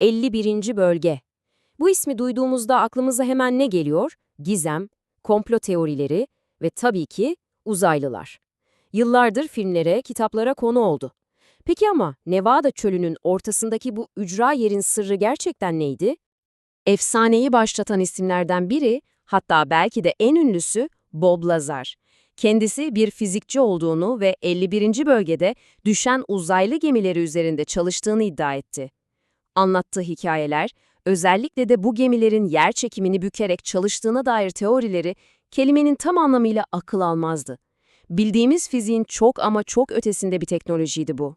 51. Bölge. Bu ismi duyduğumuzda aklımıza hemen ne geliyor? Gizem, komplo teorileri ve tabii ki uzaylılar. Yıllardır filmlere, kitaplara konu oldu. Peki ama Nevada çölünün ortasındaki bu ücra yerin sırrı gerçekten neydi? Efsaneyi başlatan isimlerden biri, hatta belki de en ünlüsü Bob Lazar. Kendisi bir fizikçi olduğunu ve 51. bölgede düşen uzaylı gemileri üzerinde çalıştığını iddia etti. Anlattığı hikayeler, özellikle de bu gemilerin yer çekimini bükerek çalıştığına dair teorileri kelimenin tam anlamıyla akıl almazdı. Bildiğimiz fiziğin çok ama çok ötesinde bir teknolojiydi bu.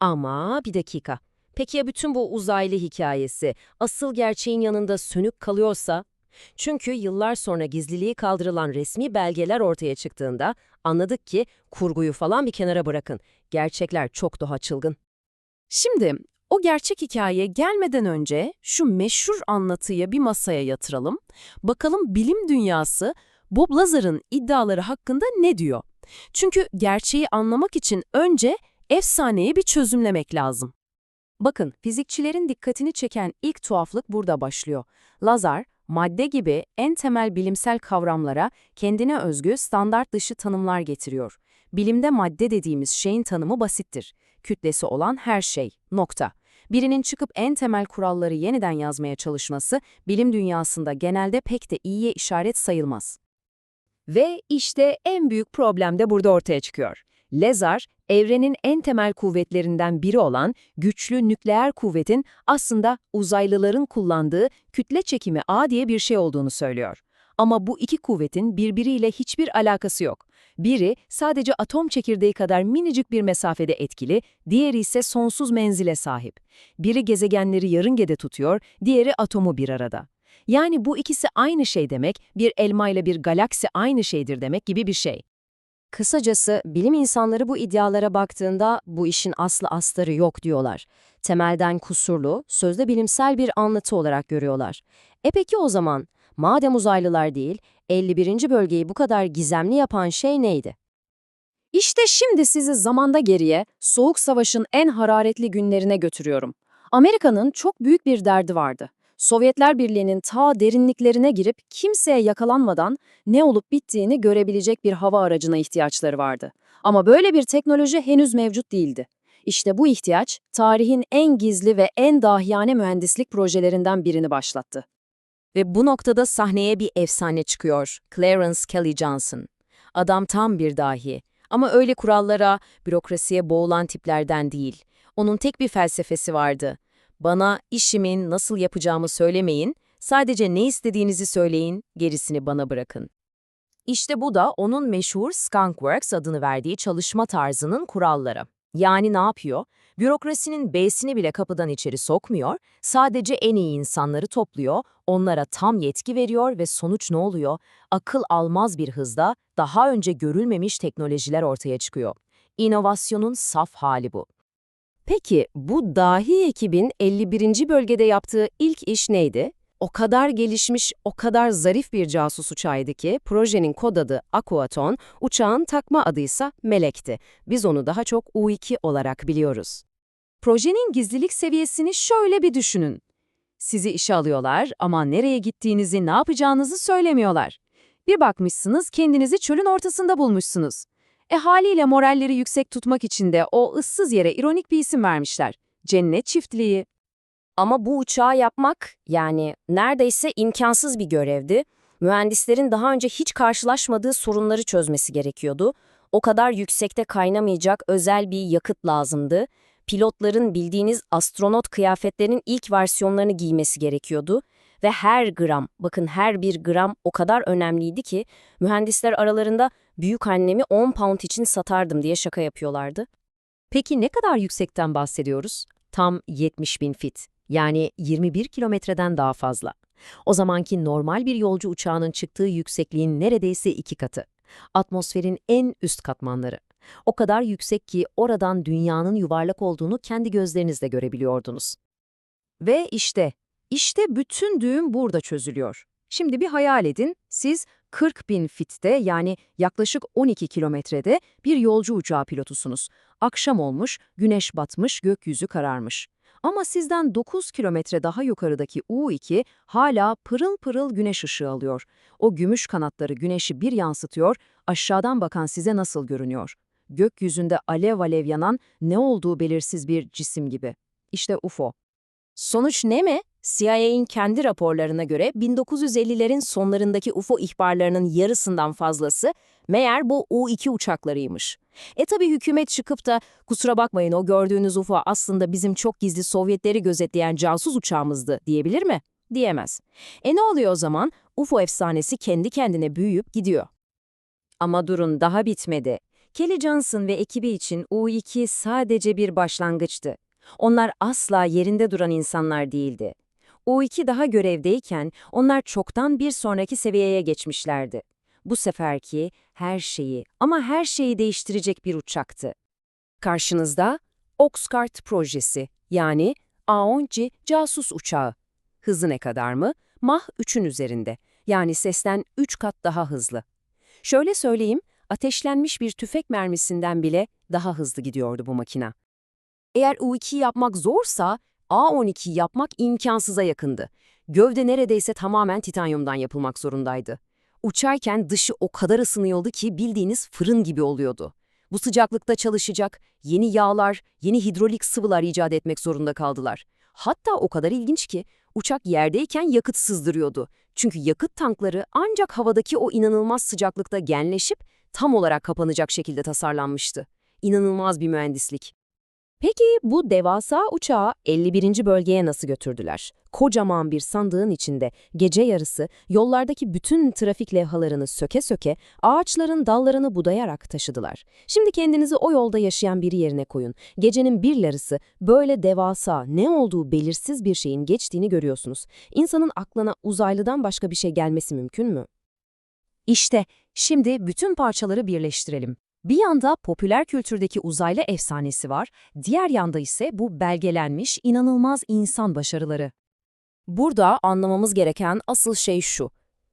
Ama bir dakika. Peki ya bütün bu uzaylı hikayesi asıl gerçeğin yanında sönük kalıyorsa? Çünkü yıllar sonra gizliliği kaldırılan resmi belgeler ortaya çıktığında anladık ki kurguyu falan bir kenara bırakın. Gerçekler çok daha çılgın. Şimdi o gerçek hikaye gelmeden önce şu meşhur anlatıyı bir masaya yatıralım. Bakalım bilim dünyası Bob Lazar'ın iddiaları hakkında ne diyor? Çünkü gerçeği anlamak için önce efsaneyi bir çözümlemek lazım. Bakın, fizikçilerin dikkatini çeken ilk tuhaflık burada başlıyor. Lazar, madde gibi en temel bilimsel kavramlara kendine özgü standart dışı tanımlar getiriyor. Bilimde madde dediğimiz şeyin tanımı basittir. Kütlesi olan her şey, nokta. Birinin çıkıp en temel kuralları yeniden yazmaya çalışması, bilim dünyasında genelde pek de iyiye işaret sayılmaz. Ve işte en büyük problem de burada ortaya çıkıyor. Lazar, evrenin en temel kuvvetlerinden biri olan güçlü nükleer kuvvetin aslında uzaylıların kullandığı kütle çekimi A diye bir şey olduğunu söylüyor. Ama bu iki kuvvetin birbiriyle hiçbir alakası yok. Biri sadece atom çekirdeği kadar minicik bir mesafede etkili, diğeri ise sonsuz menzile sahip. Biri gezegenleri yarıngede tutuyor, diğeri atomu bir arada. Yani bu ikisi aynı şey demek, bir elma ile bir galaksi aynı şeydir demek gibi bir şey. Kısacası bilim insanları bu iddialara baktığında bu işin aslı astarı yok diyorlar. Temelden kusurlu, sözde bilimsel bir anlatı olarak görüyorlar. E peki o zaman, madem uzaylılar değil, 51. bölgeyi bu kadar gizemli yapan şey neydi? İşte şimdi sizi zamanda geriye, Soğuk Savaş'ın en hararetli günlerine götürüyorum. Amerika'nın çok büyük bir derdi vardı. Sovyetler Birliği'nin ta derinliklerine girip kimseye yakalanmadan ne olup bittiğini görebilecek bir hava aracına ihtiyaçları vardı. Ama böyle bir teknoloji henüz mevcut değildi. İşte bu ihtiyaç, tarihin en gizli ve en dahiyane mühendislik projelerinden birini başlattı. Ve bu noktada sahneye bir efsane çıkıyor, Clarence Kelly Johnson. Adam tam bir dahi. Ama öyle kurallara, bürokrasiye boğulan tiplerden değil. Onun tek bir felsefesi vardı. Bana işimin nasıl yapacağımı söylemeyin, sadece ne istediğinizi söyleyin, gerisini bana bırakın. İşte bu da onun meşhur Skunkworks adını verdiği çalışma tarzının kuralları. Yani ne yapıyor? Bürokrasinin B'sini bile kapıdan içeri sokmuyor, sadece en iyi insanları topluyor, onlara tam yetki veriyor ve sonuç ne oluyor? Akıl almaz bir hızda daha önce görülmemiş teknolojiler ortaya çıkıyor. İnovasyonun saf hali bu. Peki bu dahi ekibin 51. bölgede yaptığı ilk iş neydi? O kadar gelişmiş, o kadar zarif bir casus uçağıydı ki projenin kod adı Aquaton, uçağın takma adıysa Melek'ti. Biz onu daha çok U2 olarak biliyoruz. Projenin gizlilik seviyesini şöyle bir düşünün. Sizi işe alıyorlar ama nereye gittiğinizi, ne yapacağınızı söylemiyorlar. Bir bakmışsınız kendinizi çölün ortasında bulmuşsunuz. E haliyle moralleri yüksek tutmak için de o ıssız yere ironik bir isim vermişler. Cennet çiftliği. Ama bu uçağı yapmak yani neredeyse imkansız bir görevdi. Mühendislerin daha önce hiç karşılaşmadığı sorunları çözmesi gerekiyordu. O kadar yüksekte kaynamayacak özel bir yakıt lazımdı. Pilotların bildiğiniz astronot kıyafetlerinin ilk versiyonlarını giymesi gerekiyordu. Ve her gram, bakın her bir gram o kadar önemliydi ki mühendisler aralarında büyük annemi 10 pound için satardım diye şaka yapıyorlardı. Peki ne kadar yüksekten bahsediyoruz? Tam 70 bin fit. Yani 21 kilometreden daha fazla. O zamanki normal bir yolcu uçağının çıktığı yüksekliğin neredeyse iki katı. Atmosferin en üst katmanları. O kadar yüksek ki oradan dünyanın yuvarlak olduğunu kendi gözlerinizle görebiliyordunuz. Ve işte, işte bütün düğüm burada çözülüyor. Şimdi bir hayal edin, siz 40 bin fitte yani yaklaşık 12 kilometrede bir yolcu uçağı pilotusunuz. Akşam olmuş, güneş batmış, gökyüzü kararmış. Ama sizden 9 kilometre daha yukarıdaki U2 hala pırıl pırıl güneş ışığı alıyor. O gümüş kanatları güneşi bir yansıtıyor, aşağıdan bakan size nasıl görünüyor? Gökyüzünde alev alev yanan ne olduğu belirsiz bir cisim gibi. İşte UFO. Sonuç ne mi? CIA'in kendi raporlarına göre 1950'lerin sonlarındaki UFO ihbarlarının yarısından fazlası meğer bu U-2 uçaklarıymış. E tabi hükümet çıkıp da kusura bakmayın o gördüğünüz UFO aslında bizim çok gizli Sovyetleri gözetleyen casus uçağımızdı diyebilir mi? Diyemez. E ne oluyor o zaman? UFO efsanesi kendi kendine büyüyüp gidiyor. Ama durun daha bitmedi. Kelly Johnson ve ekibi için U2 sadece bir başlangıçtı. Onlar asla yerinde duran insanlar değildi. U2 daha görevdeyken onlar çoktan bir sonraki seviyeye geçmişlerdi. Bu seferki her şeyi ama her şeyi değiştirecek bir uçaktı. Karşınızda Oxcart projesi yani A-10C casus uçağı. Hızı ne kadar mı? Mach 3'ün üzerinde. Yani sesten 3 kat daha hızlı. Şöyle söyleyeyim, ateşlenmiş bir tüfek mermisinden bile daha hızlı gidiyordu bu makina. Eğer U2 yapmak zorsa, A12 yapmak imkansıza yakındı. Gövde neredeyse tamamen titanyumdan yapılmak zorundaydı. Uçarken dışı o kadar ısınıyordu ki bildiğiniz fırın gibi oluyordu. Bu sıcaklıkta çalışacak, yeni yağlar, yeni hidrolik sıvılar icat etmek zorunda kaldılar. Hatta o kadar ilginç ki uçak yerdeyken yakıt sızdırıyordu. Çünkü yakıt tankları ancak havadaki o inanılmaz sıcaklıkta genleşip tam olarak kapanacak şekilde tasarlanmıştı. İnanılmaz bir mühendislik. Peki bu devasa uçağı 51. bölgeye nasıl götürdüler? Kocaman bir sandığın içinde gece yarısı yollardaki bütün trafik levhalarını söke söke ağaçların dallarını budayarak taşıdılar. Şimdi kendinizi o yolda yaşayan biri yerine koyun. Gecenin bir yarısı böyle devasa ne olduğu belirsiz bir şeyin geçtiğini görüyorsunuz. İnsanın aklına uzaylıdan başka bir şey gelmesi mümkün mü? İşte şimdi bütün parçaları birleştirelim. Bir yanda popüler kültürdeki uzaylı efsanesi var, diğer yanda ise bu belgelenmiş inanılmaz insan başarıları. Burada anlamamız gereken asıl şey şu.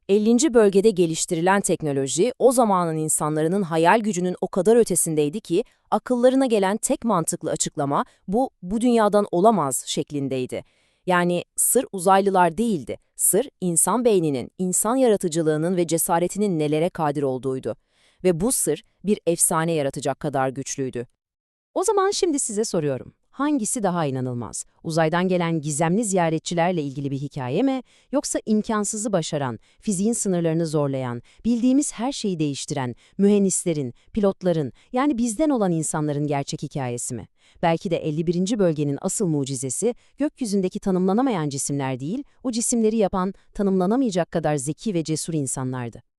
50. bölgede geliştirilen teknoloji o zamanın insanların hayal gücünün o kadar ötesindeydi ki akıllarına gelen tek mantıklı açıklama bu bu dünyadan olamaz şeklindeydi. Yani sır uzaylılar değildi. Sır insan beyninin, insan yaratıcılığının ve cesaretinin nelere kadir olduğuydu. Ve bu sır bir efsane yaratacak kadar güçlüydü. O zaman şimdi size soruyorum. Hangisi daha inanılmaz? Uzaydan gelen gizemli ziyaretçilerle ilgili bir hikaye mi? Yoksa imkansızı başaran, fiziğin sınırlarını zorlayan, bildiğimiz her şeyi değiştiren, mühendislerin, pilotların, yani bizden olan insanların gerçek hikayesi mi? Belki de 51. bölgenin asıl mucizesi, gökyüzündeki tanımlanamayan cisimler değil, o cisimleri yapan, tanımlanamayacak kadar zeki ve cesur insanlardı.